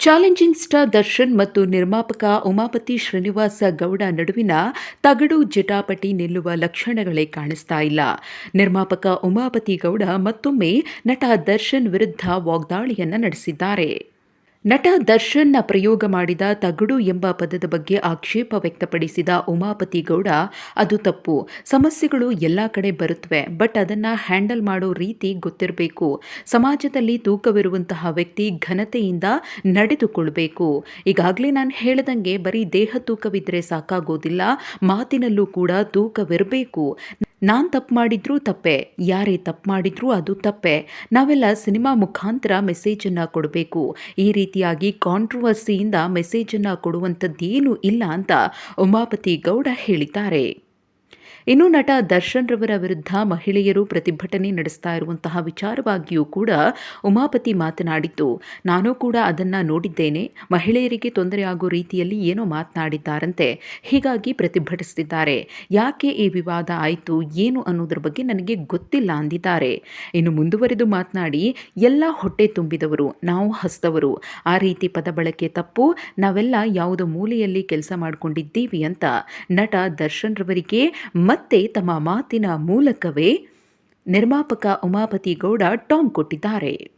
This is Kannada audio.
ಚಾಲೆಂಜಿಂಗ್ ಸ್ಟಾರ್ ದರ್ಶನ್ ಮತ್ತು ನಿರ್ಮಾಪಕ ಉಮಾಪತಿ ಶ್ರೀನಿವಾಸ ಗೌಡ ನಡುವಿನ ತಗಡು ಜಟಾಪಟಿ ನಿಲ್ಲುವ ಲಕ್ಷಣಗಳೇ ಕಾಣಿಸ್ತಾ ಇಲ್ಲ. ನಿರ್ಮಾಪಕ ಉಮಾಪತಿ ಗೌಡ ಮತ್ತೊಮ್ಮೆ ನಟ ದರ್ಶನ್ ವಿರುದ್ಧ ವಾಗ್ದಾಳಿಯನ್ನು ನಡೆಸಿದ್ದಾರೆ. ನಟ ದರ್ಶನ್ನ ಪ್ರಯೋಗ ಮಾಡಿದ ತಗಡು ಎಂಬ ಪದದ ಬಗ್ಗೆ ಆಕ್ಷೇಪ ವ್ಯಕ್ತಪಡಿಸಿದ ಉಮಾಪತಿ ಗೌಡ, ಅದು ತಪ್ಪು. ಸಮಸ್ಯೆಗಳು ಎಲ್ಲ ಕಡೆ ಬರುತ್ತವೆ ಬಟ್ ಅದನ್ನು ಹ್ಯಾಂಡಲ್ ಮಾಡೋ ರೀತಿ ಗೊತ್ತಿರಬೇಕು. ಸಮಾಜದಲ್ಲಿ ತೂಕವಿರುವಂತಹ ವ್ಯಕ್ತಿ ಘನತೆಯಿಂದ ನಡೆದುಕೊಳ್ಬೇಕು. ಈಗಾಗಲೇ ನಾನು ಹೇಳ್ದಂಗೆ ಬರೀ ದೇಹ ತೂಕವಿದ್ದರೆ ಸಾಕಾಗೋದಿಲ್ಲ, ಮಾತಿನಲ್ಲೂ ಕೂಡ ತೂಕವಿರಬೇಕು. ನಾನು ತಪ್ಪು ಮಾಡಿದ್ರೂ ತಪ್ಪೆ, ಯಾರೇ ತಪ್ಪು ಮಾಡಿದ್ರೂ ಅದು ತಪ್ಪೆ. ನಾವೆಲ್ಲ ಸಿನಿಮಾ ಮುಖಾಂತರ ಮೆಸೇಜನ್ನು ಕೊಡಬೇಕು. ಈ ರೀತಿಯಾಗಿ ಕಾಂಟ್ರವರ್ಸಿಯಿಂದ ಮೆಸೇಜನ್ನು ಕೊಡುವಂಥದ್ದೇನೂ ಇಲ್ಲ ಅಂತ ಉಮಾಪತಿ ಗೌಡ ಹೇಳಿದ್ದಾರೆ. ಇನ್ನು ನಟ ದರ್ಶನ್ ರವರ ವಿರುದ್ಧ ಮಹಿಳೆಯರು ಪ್ರತಿಭಟನೆ ನಡೆಸ್ತಾ ಇರುವಂತಹ ವಿಚಾರವಾಗಿಯೂ ಕೂಡ ಉಮಾಪತಿ ಮಾತನಾಡಿದ್ದು, ನಾನು ಕೂಡ ಅದನ್ನು ನೋಡಿದ್ದೇನೆ. ಮಹಿಳೆಯರಿಗೆ ತೊಂದರೆ ಆಗೋ ರೀತಿಯಲ್ಲಿ ಏನೋ ಮಾತನಾಡಿದ್ದಾರಂತೆ. ಹೀಗಾಗಿ ಪ್ರತಿಭಟಿಸುತ್ತಿದ್ದಾರೆ ಯಾಕೆ ಈ ವಿವಾದ ಆಯಿತು? ಏನು ಅನ್ನೋದ್ರ ಬಗ್ಗೆ ನನಗೆ ಗೊತ್ತಿಲ್ಲ ಅಂದಿದ್ದಾರೆ. ಇನ್ನು ಮುಂದುವರೆದು ಮಾತನಾಡಿ, ಎಲ್ಲ ಹೊಟ್ಟೆ ತುಂಬಿದವರು. ನಾವು ಹಸ್ತವರು. ಆ ರೀತಿ ಪದ ಬಳಕೆ ತಪ್ಪು. ನಾವೆಲ್ಲ ಯಾವುದೋ ಮೂಲೆಯಲ್ಲಿ ಕೆಲಸ ಮಾಡಿಕೊಂಡಿದ್ದೀವಿ ಅಂತ ನಟ ದರ್ಶನ್ ರವರಿಗೆ ಮತ್ತೆ ತಮ್ಮ ಮಾತಿನ ಮೂಲಕವೇ ನಿರ್ಮಾಪಕ ಉಮಾಪತಿ ಗೌಡ ಟಾಂಗ್ ಕೊಟ್ಟಿದ್ದಾರೆ.